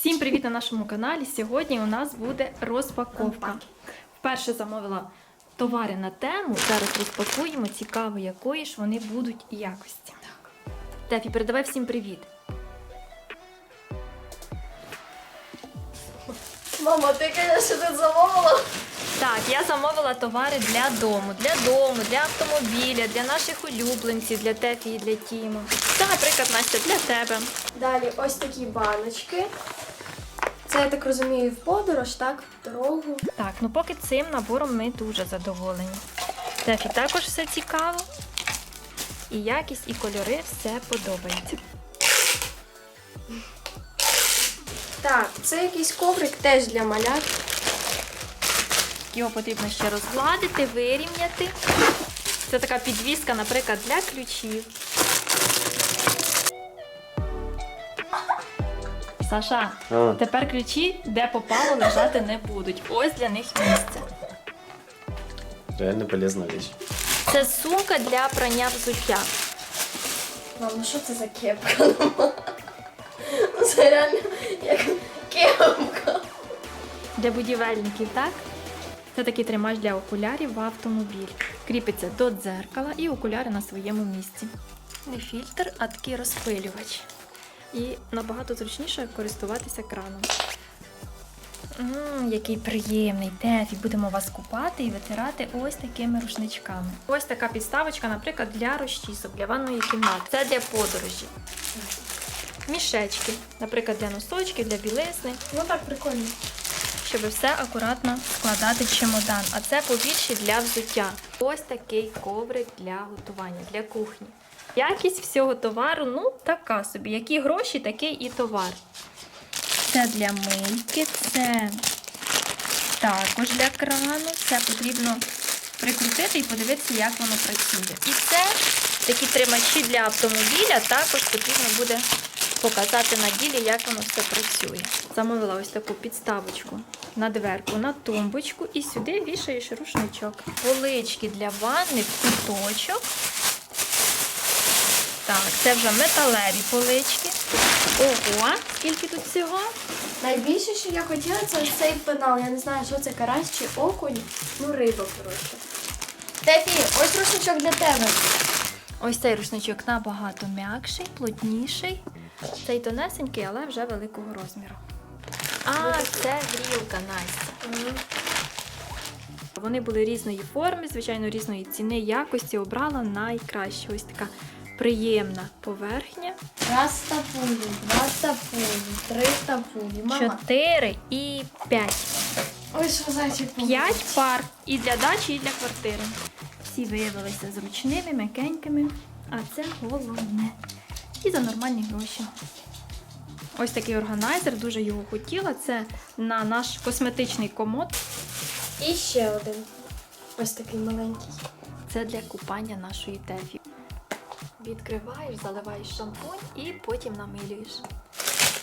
Всім привіт на нашому каналі. Сьогодні у нас буде розпаковка. Вперше замовила товари на тему. Зараз розпакуємо. Цікаво, якої ж вони будуть якості. Тефі, передавай всім привіт. Мама, ти, звісно, тут замовила. Так, я замовила товари для дому, для дому, для автомобіля, для наших улюбленців, для Тефі і для Тіма. Це, наприклад, Настя, для тебе. Далі ось такі баночки. Це, я так розумію, в подорож, так? В дорогу. Так, ну поки цим набором ми дуже задоволені. Тефі також все цікаво. І якість, і кольори все подобається. Так, це якийсь коврик теж для малят. Його потрібно ще розгладити, вирівняти. Це така підвіска, наприклад, для ключів. Саша, А. тепер ключі, де попало, лежати не будуть. Ось для них місце. Реально полезная вещь. Це сумка для прання взуття. Мам, ну що це за кепка? Ну це реально як кепка. Для будівельників, так? Це такий тримач для окулярів в автомобіль. Кріпиться до дзеркала і окуляри на своєму місці. Не фільтр, а такий розпилювач. І набагато зручніше користуватися краном. Ммм, який приємний Тефі. Будемо вас купати і витирати ось такими рушничками. Ось така підставочка, наприклад, для розчісок, для ванної кімнати. Це для подорожі. Мішечки, наприклад, для носочків, для білизни Ну так, прикольно. щоб все акуратно складати в чемодан. А це побільше для взуття. Ось такий коврик для готування, для кухні. Якість всього товару, ну, така собі. Які гроші, такий і товар. Це для мийки, це також для крану. Це потрібно прикрутити і подивитися, як воно працює. І це такі тримачі для автомобіля, також потрібно буде показати на ділі, як воно все працює. Замовила ось таку підставочку на дверку, на тумбочку і сюди вішаєш рушничок. Полички для ванни куточок. Так, це вже металеві полички. Ого, скільки тут всього? Найбільше, що я хотіла, це цей пенал. Я не знаю, що це карась чи окунь. Ну, риба, коротше. Тефі, ось рушничок для тебе. Ось цей рушничок набагато м'якший, плотніший. Цей тонесенький, але вже великого розміру. А, це грілка Настя. Вони були різної форми, звичайно, різної ціни, якості. Обрала найкраще. Ось така приємна поверхня. Раз тапулі, два тапулі, три тапулі. Мама, Чотири і п'ять. ой, що зайчик. П'ять пар і для дачі, і для квартири. Всі виявилися зручними, м'якенькими, а це головне. І за нормальні гроші. Ось такий органайзер, дуже його хотіла. Це на наш косметичний комод. І ще один. Ось такий маленький. Це для купання нашої тефі. Відкриваєш, заливаєш шампунь і потім намилюєш.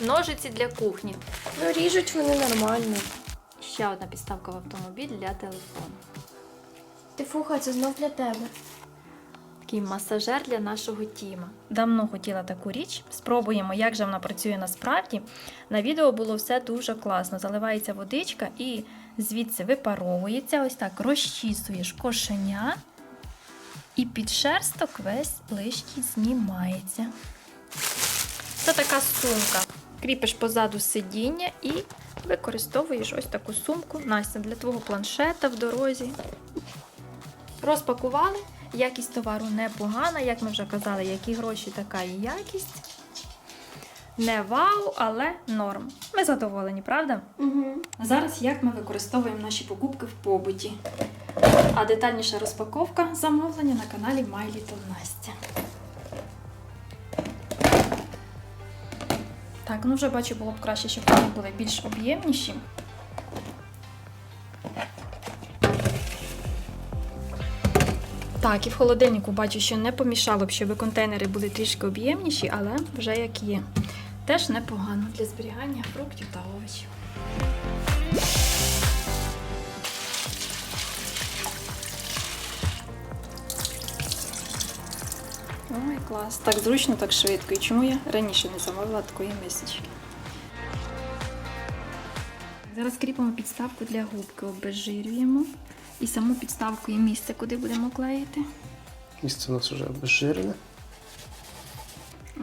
Ножиці для кухні. Ну, ріжуть вони нормально. Ще одна підставка в автомобіль для телефону. Ти фуха, це знов для тебе. Такий масажер для нашого тіма. Давно хотіла таку річ. Спробуємо, як же вона працює насправді. На відео було все дуже класно. Заливається водичка і звідси випаровується. Ось так розчісуєш кошеня. І підшерсток весь лишній знімається. Це така сумка. Кріпиш позаду сидіння і використовуєш ось таку сумку Настя для твого планшета в дорозі. Розпакували. Якість товару непогана, як ми вже казали, які гроші, така і якість. Не вау, але норм. Ми задоволені, правда? Угу. Зараз як ми використовуємо наші покупки в побуті. А детальніша розпаковка замовлення на каналі My Little Настя. Так, ну вже бачу, було б краще, щоб вони були більш об'ємніші. Так, і в холодильнику бачу, що не помішало б, щоб контейнери були трішки об'ємніші, але вже як є. Теж непогано для зберігання фруктів та овочів. Ой, клас. Так зручно, так швидко. І чому я раніше не замовила такої мисочки? Зараз кріпимо підставку для губки, обезжирюємо. І саму підставку і місце, куди будемо клеїти. Місце у нас вже обезжирене.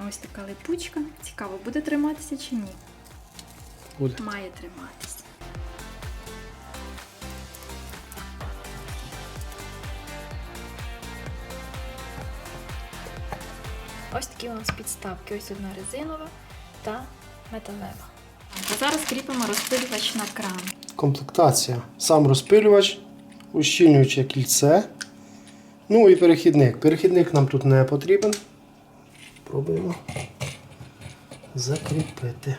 Ось така липучка. Цікаво, буде триматися чи ні? Буде. Має триматися. Ось такі у нас підставки. Ось одна резинова та металева. А зараз кріпимо розпилювач на кран. Комплектація. Сам розпилювач, ущільнююче кільце. Ну і перехідник. Перехідник нам тут не потрібен. Пробуємо закріпити.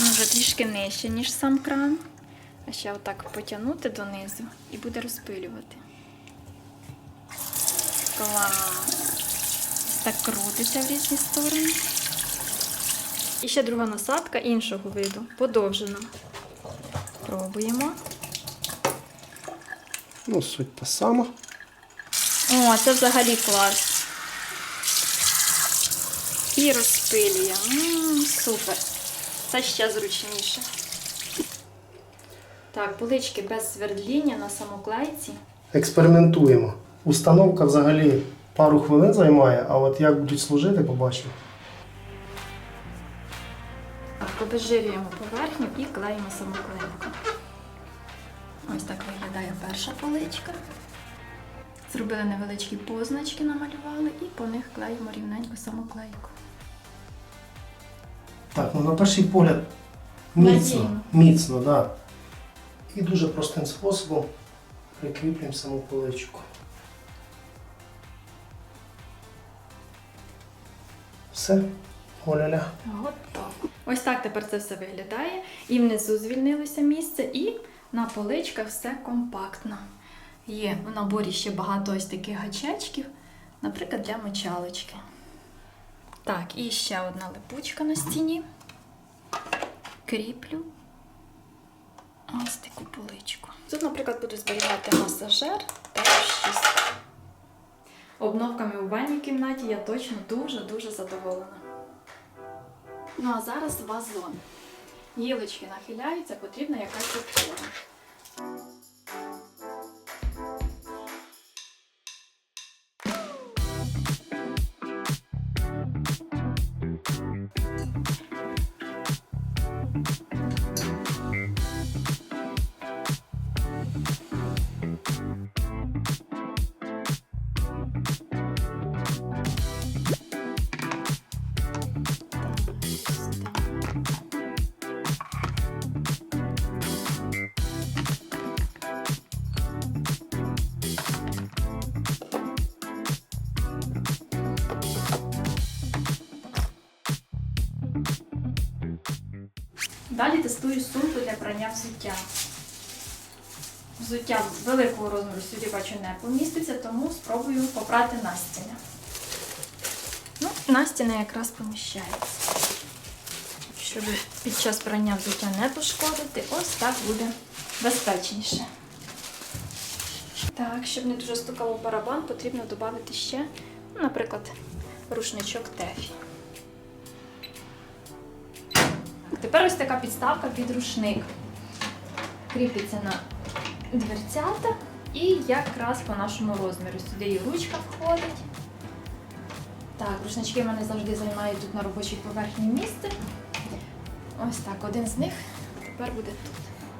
Ну, вже трішки нижче, ніж сам кран. А ще отак потягнути донизу і буде розпилювати. Клас! Так крутиться в різні сторони. І ще друга насадка іншого виду, подовжена. Пробуємо. Ну, суть та сама. О, це взагалі клас. І розпилює. М, супер. Це ще зручніше. Так, полички без свердління на самоклейці. Експериментуємо. Установка взагалі пару хвилин займає, а от як будуть служити, побачимо. Так, обезжирюємо поверхню і клеїмо самоклейку. Ось так виглядає перша поличка. Зробили невеличкі позначки, намалювали і по них клеїмо рівненько самоклейку. Так, ну на перший погляд міцно, Надійно. міцно. Да. І дуже простим способом прикріплюємо саму поличку. Все, оля-ля. Готово. Ось так тепер це все виглядає. І внизу звільнилося місце, і на поличках все компактно. Є в наборі ще багато ось таких гачечків, наприклад, для мочалочки. Так, і ще одна липучка на стіні. Кріплю ось таку поличку. Тут, наприклад, буду зберігати масажер та розчіску. Обновками у ванній кімнаті я точно дуже-дуже задоволена. Ну а зараз вазон. Гілочки нахиляються, потрібна якась опора. Далі тестую сумку для прання взуття. Взуття великого розміру сюди бачу не поміститься, тому спробую попрати настіня. Ну, настіна якраз поміщається. Щоб під час прання взуття не пошкодити, ось так буде безпечніше. Так, щоб не дуже стукало барабан, потрібно додати ще, ну, наприклад, рушничок тефі. Тепер ось така підставка під рушник. Кріпиться на дверцята і якраз по нашому розміру. Сюди і ручка входить. Так, рушнички в мене завжди займають тут на робочій поверхні місце. Ось так, один з них тепер буде тут.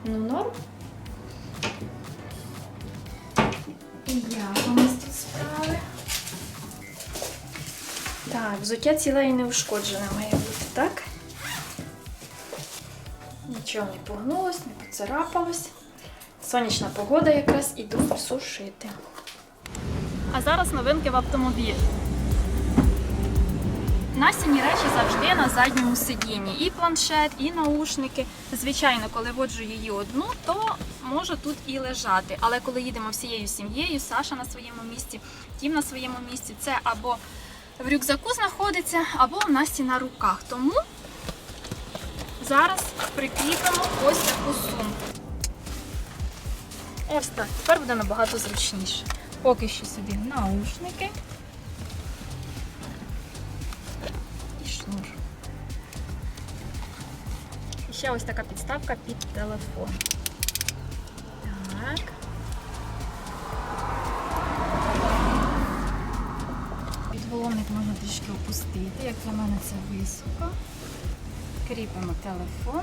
Ну, норм. І як у нас тут справи? Так, взуття ціле і неушкоджене має бути, Нічого не погнулось, не поцарапалось. Сонячна погода якраз іду сушити. А зараз новинки в автомобілі. Настіні речі завжди на задньому сидінні. І планшет, і наушники. Звичайно, коли воджу її одну, то може тут і лежати. Але коли їдемо всією сім'єю, Саша на своєму місці, Тім на своєму місці, це або в рюкзаку знаходиться, або в Насті на руках. Тому Зараз прикріпимо ось таку сумку. Ось так. Тепер буде набагато зручніше. Поки що собі наушники і шнур. ще ось така підставка під телефон. Так. Підголовник можна трішки опустити, як для мене це високо. Кріпимо телефон.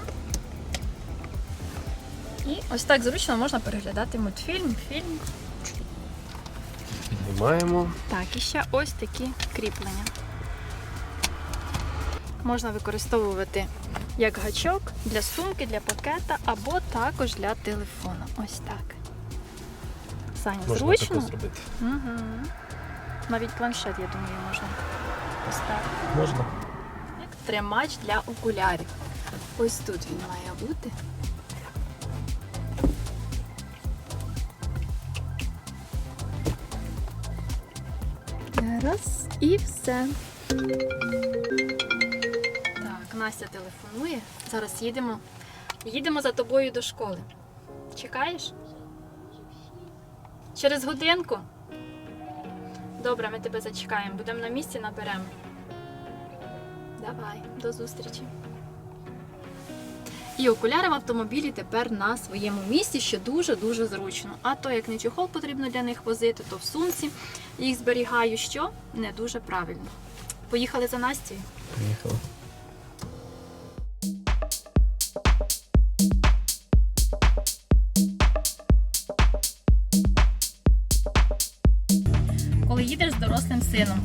І ось так зручно можна переглядати мультфільм, фільм. Піднімаємо. Так, і ще ось такі кріплення. Можна використовувати як гачок для сумки, для пакета або також для телефона. Ось так. Саня, Можна зручно? зробити. Угу. Навіть планшет, я думаю, можна поставити. Можна. Тримач для окулярів. Ось тут він має бути. Раз і все. Так, Настя телефонує. Зараз їдемо. Їдемо за тобою до школи. Чекаєш? Через годинку? Добре, ми тебе зачекаємо. Будемо на місці, наберемо. Давай, до зустрічі. І окуляри в автомобілі тепер на своєму місці, що дуже-дуже зручно. А то, як не чохол потрібно для них возити, то в сумці їх зберігаю, що не дуже правильно. Поїхали за Настю. Поїхали. Коли їдеш з дорослим сином,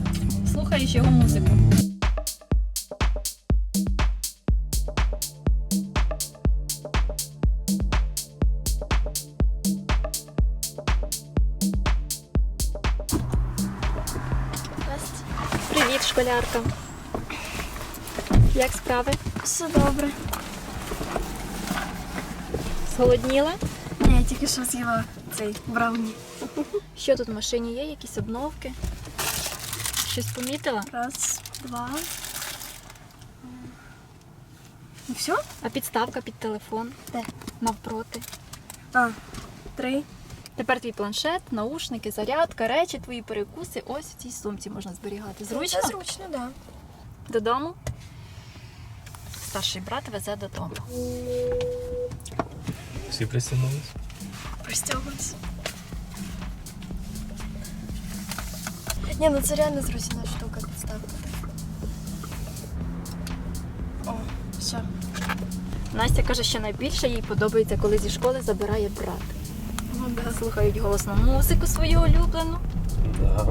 слухаєш його музику. Справи? Все добре. Зголодніла? Ні, я тільки що з'їла цей брауні. Що тут в машині є? Якісь обновки? Щось помітила? Раз, два. Ну все? А підставка під телефон? Де? Навпроти. А, три. Тепер твій планшет, наушники, зарядка, речі, твої перекуси. Ось в цій сумці можна зберігати. Зручно? Це зручно, так. Да. Додому. Старший брат везе додому. Всі пристягнулись? Пристягуюсь. Ні, ну це реально зручна штука підставка. О, все. Настя каже, що найбільше їй подобається, коли зі школи забирає брат. Ну, да. Слухають голосну музику свою улюблену. Да.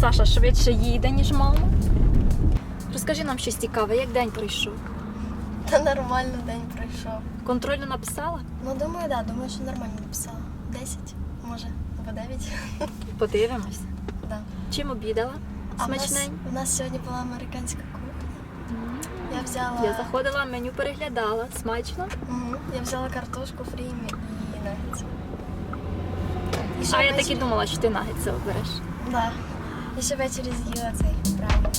Саша швидше їде, ніж мама. Розкажи нам щось цікаве, як день пройшов. Та нормально день пройшов. Контрольно написала? Ну, думаю, да, думаю, що нормально написала. Десять, може, або дев'ять. Подивимось. Да. Чим обідала? А в нас, у нас сьогодні була американська кухня. Я взяла, Я заходила, меню переглядала. Смачно. Мгм. я взяла картошку фрі і нагетс. І А я так і думала, що ти нагетси обереш. Да. І ще ввечері з'їла цей брауні.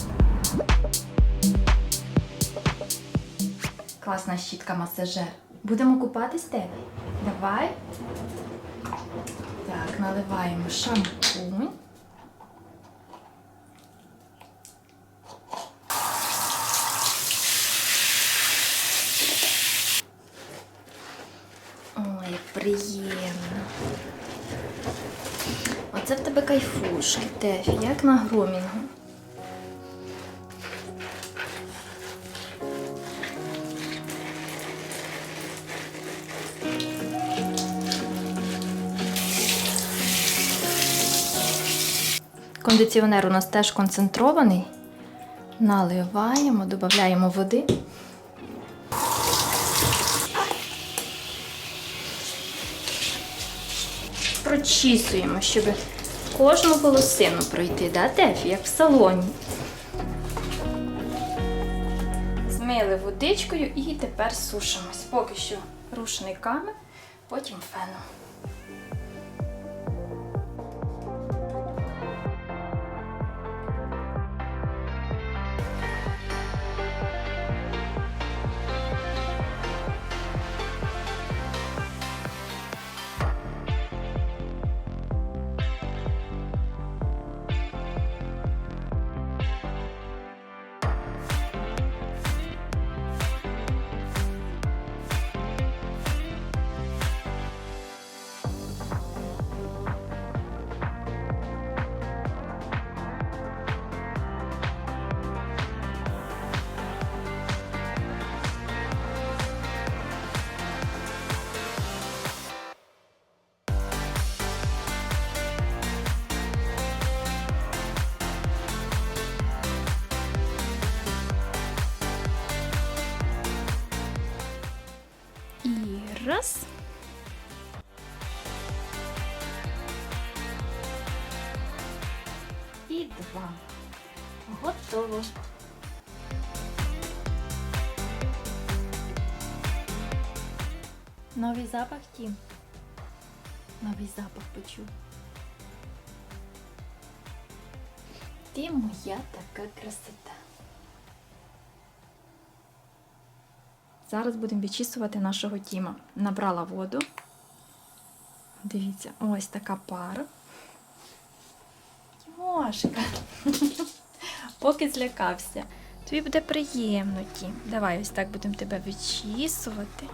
Класна щітка масажер. Будемо купатись Теві? Давай. Так, наливаємо шампунь. Ой, приємно. Оце в тебе кайфушки, Тефі, як на громінгу. Кондиціонер у нас теж концентрований. Наливаємо, додаємо води. Прочісуємо, щоб кожну волосину пройти, да, Тефі, як в салоні. Змили водичкою і тепер сушимось. Поки що рушниками, потім феном. Два. Готово. Новий запах Тім. Новий запах почув. Ти моя така красота. Зараз будемо відчісувати нашого Тіма. Набрала воду. Дивіться, ось така пара. Тімошка. Поки злякався. Тобі буде приємно, Тім. Давай ось так будемо тебе відчісувати.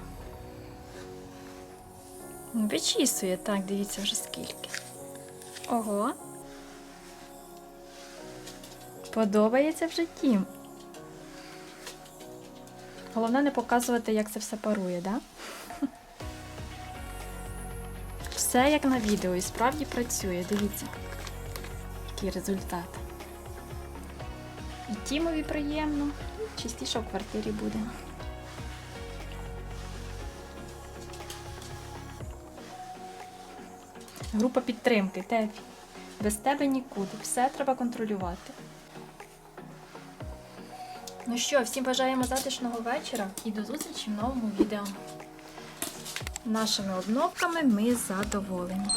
Ну, Вичісує, так, дивіться вже скільки. Ого. Подобається вже тім. Головне не показувати, як це все парує, да? Все як на відео і справді працює, дивіться. Який результат. І Тімові приємно, чистіше в квартирі буде. Група підтримки, Тефі. Без тебе нікуди. Все треба контролювати. Ну що, всім бажаємо затишного вечора і до зустрічі в новому відео. Нашими обновками ми задоволені.